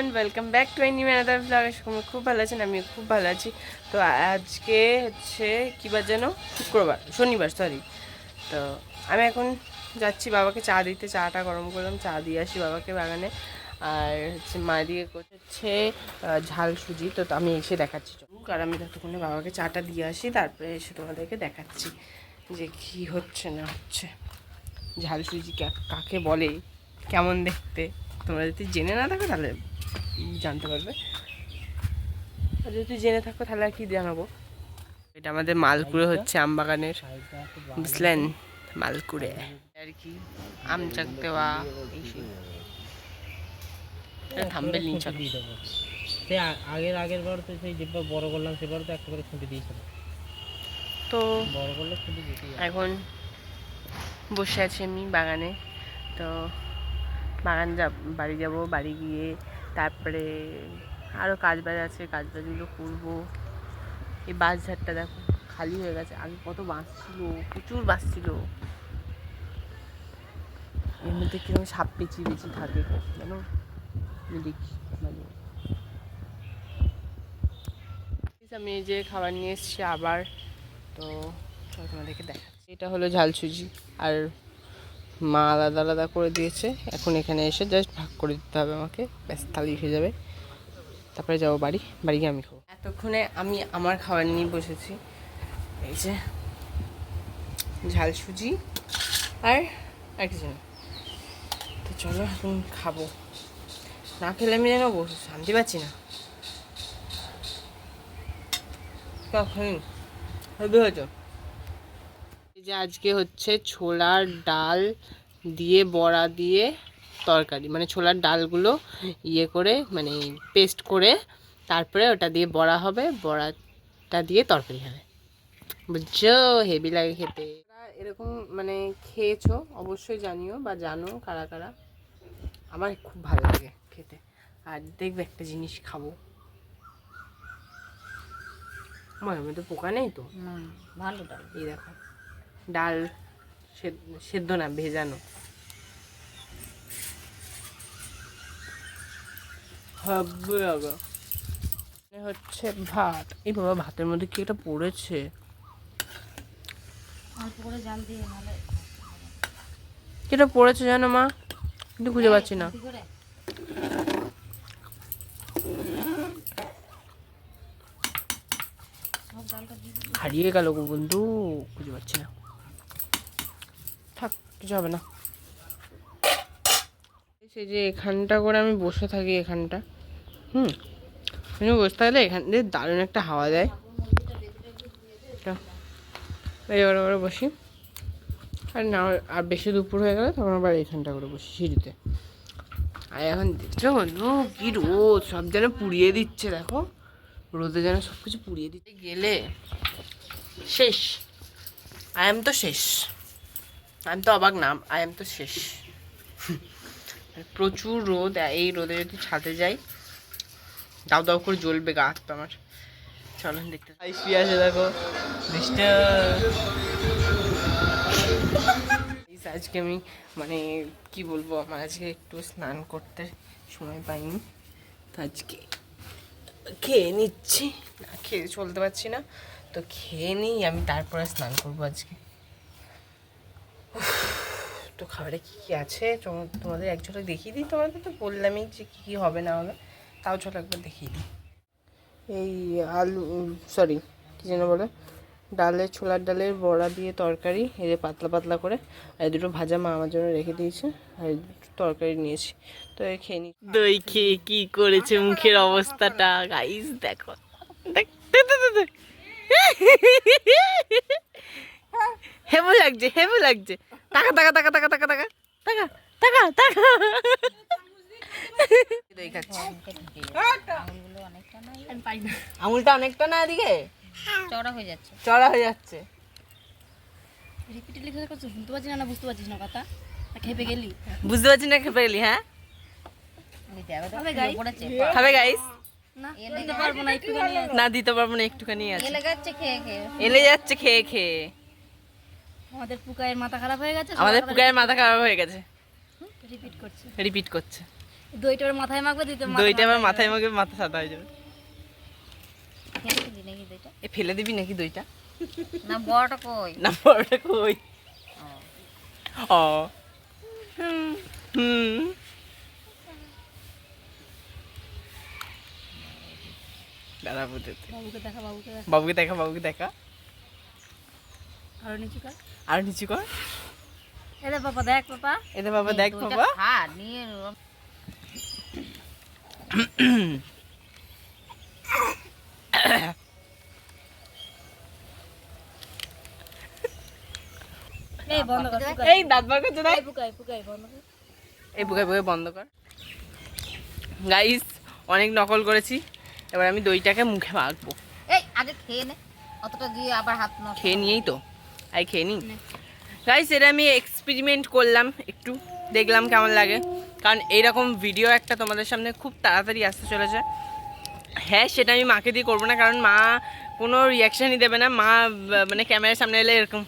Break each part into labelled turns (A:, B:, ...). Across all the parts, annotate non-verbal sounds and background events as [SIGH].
A: Everyone welcome back to any ম্যানাদার blog আমি খুব ভালো আছেন আমি খুব ভালো আছি। তো আজকে হচ্ছে কী বার যেন? শুক্রবার, শনিবার সরি তো আমি এখন যাচ্ছি বাবাকে চা দিতে। চাটা গরম করলাম, চা দিয়ে আসি বাবাকে বাগানে। আর হচ্ছে মা দিয়ে করছে ঝাল সুজি। তো আমি এসে দেখাচ্ছি। চলুক আর আমি ততক্ষণে বাবাকে চাটা দিয়ে আসি, তারপরে এসে তোমাদেরকে দেখাচ্ছি যে কি হচ্ছে, না হচ্ছে। ঝাল সুজি কাকে বলে? কেমন দেখতে? তোমরা যদি জেনে না থাকো তাহলে জানতে পারবে। আর যদি জেনে থাকো তাহলে আর কি জানাব? এটা আমাদের মালকুড়ে হচ্ছে আম বাগানের বুঝলেন? মালকুড়ে। আর কি? আম চাক দেওয়া এই সেই। এটা থামবে লিঞ্চ
B: দিয়ে সে আগের আগের বার তো সেই যেবার বড় করলাম সেবার তো একটা করে খুঁটি দিয়েছিল।
A: তো
B: বড় করলে খুঁটি দিতে
A: এখন বসে আছি আমি বাগানে। তো বাগান যা বাড়ি যাব বাড়ি গিয়ে তারপরে আরও কাজ বাজ আছে কাজ বাজগুলো করব। এই বাঁশ ঝাড়টা দেখো, খালি হয়ে গেছে। আগে কত বাঁশ ছিল প্রচুর বাঁশ ছিল এর মধ্যে কীরকম সাপ পেঁচিয়ে পেঁচিয়ে থাকে, জানো? দেখি মানে। আমি যে খাবার নিয়ে এসেছি আবার, তো তোমাদেরকে দেখাচ্ছি। এটা হলো ঝাল সুজি আর মা আলাদা আলাদা করে দিয়েছে। এখন এখানে এসে জাস্ট ভাগ করে দিতে হবে আমাকে। ব্যাস, তাহলেই এসে যাবে। তারপরে যাব বাড়ি। বাড়ি গিয়ে আমি খাব। এতক্ষণে আমি আমার খাবার নিয়ে বসেছি। এই যে ঝাল সুজি আর আর কিছু না তো চলো এখন খাব। না খেলে আমি যেন বসে শান্তি পাচ্ছি না। কখন? এই যে আজকে হচ্ছে ছোলার ডাল দিয়ে বড়া দিয়ে তরকারি। মানে ছোলার ডালগুলো ইয়ে করে মানে পেস্ট করে তারপরে ওটা দিয়ে বড়া হবে বড়াটা দিয়ে তরকারি হবে। বুঝছ? হেভি লাগে খেতে। এরকম মানে খেয়েছো অবশ্যই জানিও বা জানো কারা কারা। আমার খুব ভালো লাগে খেতে। আর দেখবে একটা জিনিস খাব। মনে মধ্যে পোকা নেই তো?
B: ভালো ডাল।
A: এই দেখো। ডাল সেদ্ধ না ভেজানো। হচ্ছে ভাত। এই বাবা ভাতের মধ্যে কি এটা পড়েছে? কেটা পড়েছে জানো মা? কিন্তু খুঁজে পাচ্ছি না। হারিয়ে গেল বন্ধু খুঁজে পাচ্ছি না। থাক কিছু হবে না। সেই যে এখানটা করে আমি বসে থাকি এখানটা। হুম। আমি বসে থাকলে এখান দিয়ে দারুণ একটা হাওয়া দেয়। এই ওরা বসি। আর না আর বেশি দুপুর হয়ে গেলে তখন আবার এইখানটা করে বসি সিঁড়িতে। আর এখন দেখছ কি রোদ সব যেন পুড়িয়ে দিচ্ছে দেখো। রোদে যেন সব কিছু পুড়িয়ে দিতে গেলে শেষ। আই এম তো শেষ। আই এম তো অবাক নাম আই এম তো শেষ। আর প্রচুর রোদ এই রোদে যদি ছাদে যাই দাও দাও করে জ্বলবে গা পা আমার। চলো দেখতে শুয়ে আছে দেখো। আজকে আমি মানে কি বলব আমার আজকে একটু স্নান করতে সময় পাইনি। তো আজকে খেয়ে নিচ্ছি। না খেয়ে চলতে পারছি না। তো খেয়ে নিই আমি তারপরে স্নান করব আজকে। [SIGHS] তো খাবারে কী কী আছে? তোম- তোমাদের এক ঝলক দেখিয়ে দিই। তোমাদের তো বললামই যে কী কী হবে না হবে। তাও চলো একবার দেখিয়ে দিই। এই আলু সরি কী যেন বলে? ডালের ছোলার ডালের বড়া দিয়ে তরকারি যে পাতলা পাতলা করে। আর দুটো ভাজা মা আমার জন্য রেখে দিয়েছে। আর দুটো তরকারি নিয়েছি। তো এই খেয়ে নি। দই খেয়ে কি করেছে মুখের অবস্থাটা? গাইস দেখো। দেখ দেখ, দেখ, দেখ, দেখ। হেবু লাগছে হেবু লাগছে। টাকা টাকা টাকা টাকা টাকা টাকা টাকা টাকা টাকা দই
B: অনেকটা না
A: আঙুলটা অনেকটা না এদিকে?
B: চড়া হয়ে যাচ্ছে।
A: চড়া হয়ে যাচ্ছে।
B: রিপিটে লিখে করছিস শুনতে পাচ্ছিস না বুঝতে পারছিস না কথা। খেপে গেলি।
A: বুঝতে পারছি না খেপে গেলি হ্যাঁ?
B: খাবে
A: গাইস
B: না দিতে পারব না একটুখানি
A: না দিতে পারব না একটুখানি আছে।
B: এলে যাচ্ছে খেয়ে খেয়ে
A: এলে যাচ্ছে খেয়ে খেয়ে
B: আমাদের পুকায়ের মাথা খারাপ হয়ে গেছে
A: আমাদের পুকারের মাথা খারাপ হয়ে গেছে।
B: রিপিট করছে।
A: রিপিট করছে।
C: দইটা ওর মাথায় মাখবে দিতে
A: দইটা আবার মাথায় মাখে মাথা সাদা হয়ে যাবে। এ ফেলে দিবি নাকি দইটা?
C: না বড়টা কই?
A: না বড়টা কই? ও। হুম দাদা বুঝতে
C: বাবুকে দেখা বাবুকে দেখা।
A: বাবুকে দেখা বাবুকে দেখা।
C: আরও নিচু কর।
A: আর নিচু কর।
C: এদে পাপা দেখ পাপা।
A: এতে বাবা দেখ বাবা
C: খা নিয়ে এই
A: দাঁত বার করছে
C: পুকাই বন্ধ কর।
A: এই বুকে বুকে বন্ধ কর। গাইস অনেক নকল করেছি। এবার আমি দইটাকে মুখে মাখবো।
C: এই আগে খেয়ে নে। অতটা দিয়ে আবার হাত
A: খেয়ে নিয়েই তো। আই খেয়ে নি গাইস এটা আমি এক্সপেরিমেন্ট করলাম একটু, দেখলাম কেমন লাগে। কারণ এইরকম ভিডিও একটা তোমাদের সামনে খুব তাড়াতাড়ি আসতে চলেছে। হ্যাঁ সেটা আমি মাকে দিয়ে করব না, কারণ মা কোনো রিয়াকশানই দেবে না। মা মানে ক্যামেরার সামনে এলে এরকম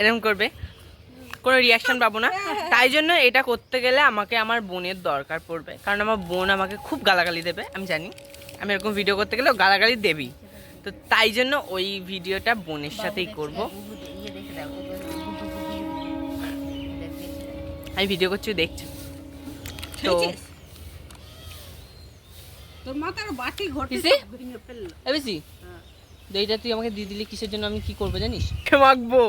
A: এরকম করবে। কোনো রিয়াকশান পাবো না। তাই জন্য এটা করতে গেলে আমাকে আমার বোনের দরকার পড়বে। কারণ আমার বোন আমাকে খুব গালাগালি দেবে, আমি জানি। আমি এরকম ভিডিও করতে গেলে গালাগালি দেবেই। তো তাই জন্য ওই ভিডিওটা বোনের সাথেই করব।
C: ইয়ে দেখে দাও
A: আমি ভিডিও করছি দেখছি। তো
D: তোর মাথার বাটি ঘটে
A: কিসে?
D: সব ভেঙে ফেলল।
A: এবেছি দইটা তুই আমাকে দিয়ে দিলি কিসের জন্য আমি কি করব জানিস? মাখবো।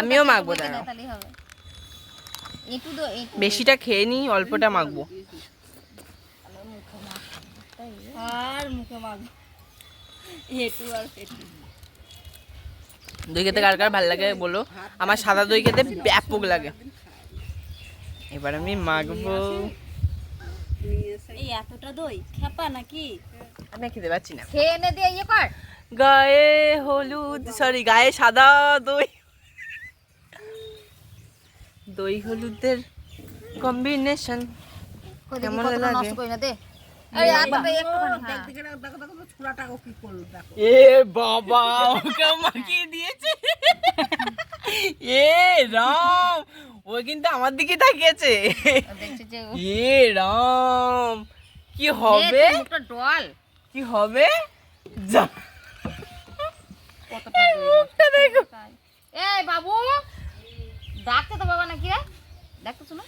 A: আমিও মাখবো দাঁড়াও। বেশিটা খেয়ে নি অল্পটা মাখবো।
C: আর মুখে মাখবো। হেটু আর হেটু
A: দই খেতে কার কার ভালো লাগে বলো? আমার সাদা দই খেতে ব্যাপক লাগে। এবার আমি
D: এসে
C: এই এতটা দই? খেপা নাকি?
A: আমি খেতে পাচ্ছি না।
C: খেয়ে এনে দিয়ে ইয়ে কর।
A: গায়ে হলুদ সরি গায়ে সাদা দই। দই হলুদের কম্বিনেশন কেমন লাগে?
C: একটুখানি হ্যাঁ।
A: এ বাবা ওকে মাখিয়ে দিয়েছে। এ রাম ও কিন্তু আমার দিকে তাকিয়েছে। এ রাম কি হবে?
C: ডল।
A: কি হবে? যা।
C: এই বাবু ডাকতে তো বাবা নাকি দেখতে শুনো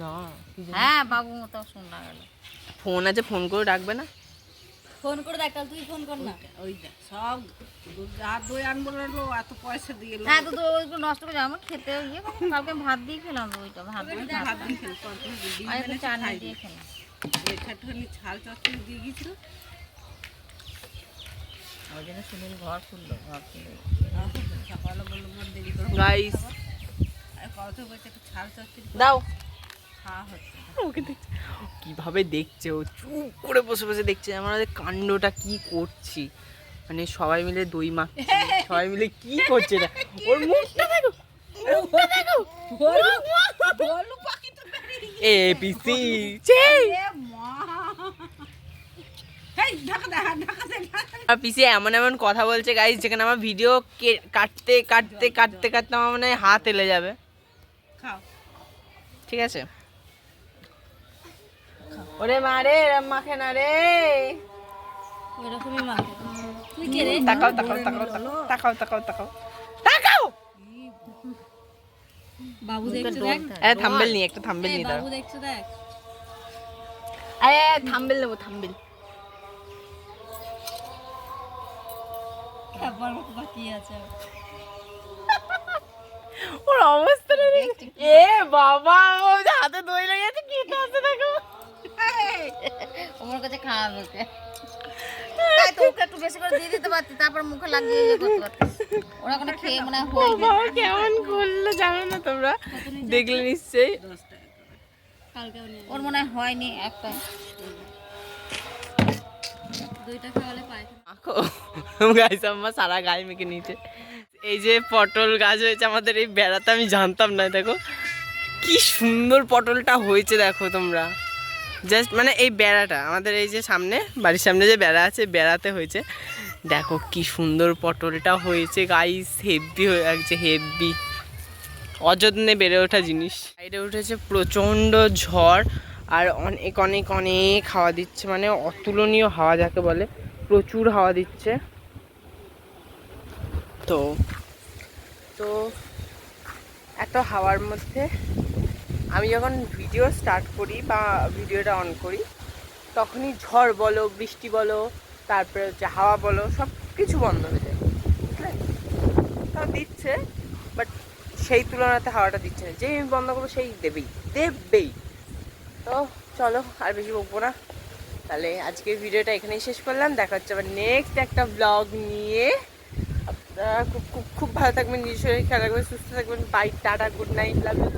A: না
C: হ্যাঁ বাবু তো শোনা গেল
A: ফোন আছে ফোন করে ডাকবে না?
C: ফোন করে দেখ তুই ফোন কর না।
D: ওই সব আর দই আনব না এত পয়সা দিয়ে।
C: হ্যাঁ তো ওইগুলো নষ্ট করে আমার খেতে ইয়ে কালকে ভাত দিয়ে খেলাম ওইটা ভাত দিয়ে
D: ভাত
C: ভাত
D: দিয়ে খেলো, তোর তুমি ডিম
C: আর একটু চাটনি দিয়ে খেলাম।
D: এই ছাল চচ্চড়ি দিয়ে করে
A: গাইস। দাও। ওকে দেখছে। কীভাবে দেখছে ও? চুপ করে বসে বসে দেখছে আমরা কাণ্ডটা কি করছি। মানে সবাই মিলে দই মাখছি। সবাই মিলে কি করছে না ওর মুখটা দেখো। ওর মুখটা দেখো।
D: বলু পাখি তো বেরিয়ে গেছে।
A: এ পিসি
D: মা।
A: এমন এমন কথা বলছে গাইস যেখানে আমার ভিডিও কাটতে কাটতে কাটতে কাটতে আমার মনে হাত এলে যাবে। ঠিক আছে? ওরে মা রে এরম মাখে না রে।
C: ওইরকমই মাখে। তুই কে রে?
A: তাকাও তাকাও তাকাও তাকাও তাকাও তাকাও তাকাও।
C: বাবু দেখছ দেখ?
A: এ থাম্বেল নিয়ে একটা থাম্বেল নিয়ে দাও
C: বাবু দেখছ দেখ?
A: এ থাম্বেল নেব থাম্বেল।
C: খাবার মতো বাকি আছে।
A: ওর অবস্থাটা দেখি এ বাবা ও যে হাতে দই লেগে আছে কি আছে দেখো
C: ওর কাছে খাওয়াবে ওকে তাই তো ওকে একটু বেশি করে দিয়ে দিতে পারতি তারপর মুখে লাগিয়ে ইয়ে করতে পারতি। ওরা কোনো খেয়ে মনে হয়ে
A: বাবা কেমন করল জানো না তোমরা? দেখলে নিশ্চয়ই।
C: ওর মনে হয়নি একটা। দুইটা খাওয়ালে পায়।
A: গাইস আমার সারা গায়ে মেখে নিয়েছে। এই যে পটল গাছ হয়েছে আমাদের এই বেড়াতে আমি জানতাম না দেখো। কি সুন্দর পটলটা হয়েছে দেখো তোমরা। জাস্ট মানে এই বেড়াটা, আমাদের এই যে সামনে, বাড়ির সামনে যে বেড়া আছে, বেড়াতে হয়েছে। দেখো কি সুন্দর পটলটা হয়েছে গাইস হেভি হয়ে লাগছে হেভি অযত্নে বেড়ে ওঠা জিনিস। বাইরে উঠেছে প্রচণ্ড ঝড়, আর অনেক অনেক অনেক হাওয়া দিচ্ছে মানে অতুলনীয় হাওয়া যাকে বলে, প্রচুর হাওয়া দিচ্ছে। তো তো, এত হাওয়ার মধ্যে আমি যখন ভিডিও স্টার্ট করি বা ভিডিওটা অন করি, তখনই ঝড় বলো, বৃষ্টি বলো, তারপরে হচ্ছে হাওয়া বলো সব কিছু বন্ধ হয়ে যায় তাও দিচ্ছে বাট সেই তুলনাতে হাওয়াটা দিচ্ছে না। যেই আমি বন্ধ করব, সেই দেবেই দেবেই। তো চলো, আর বেশি বকবো না। তাহলে আজকের ভিডিওটা এখানেই শেষ করলাম। দেখা হচ্ছে আবার নেক্সট একটা ব্লগ নিয়ে। আপনারা খুব খুব খুব ভালো থাকবেন, নিজের শরীর খেয়াল রাখবেন, সুস্থ থাকবেন। Bye tata good night love you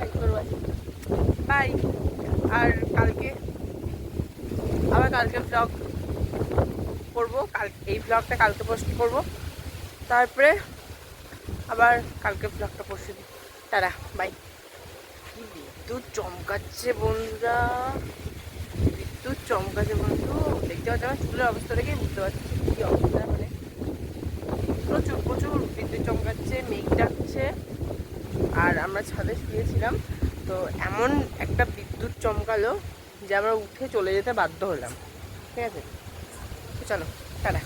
A: bye আর কালকে, আবার কালকে ব্লগ করব। কাল, এই ব্লগটা কালকে পোস্ট করব। তারপরে আবার কালকে ব্লগটা পরশু দিই টাটা বাই কি বিদ্যুৎ চমকাচ্ছে বন্ধুরা। বিদ্যুৎ চমকাচ্ছে বন্ধু। দেখতে পাচ্ছি আমার চুলের অবস্থা দেখেই বুঝতে পারছি কী অবস্থা মানে। প্রচুর প্রচুর বিদ্যুৎ চমকাচ্ছে, মেঘ ডাকছে। আর আমরা ছাদে শুয়েছিলাম। তো এমন একটা বিদ্যুৎ চমকালো যে আমরা উঠে চলে যেতে বাধ্য হলাম। ঠিক আছে? চলো, টাটা।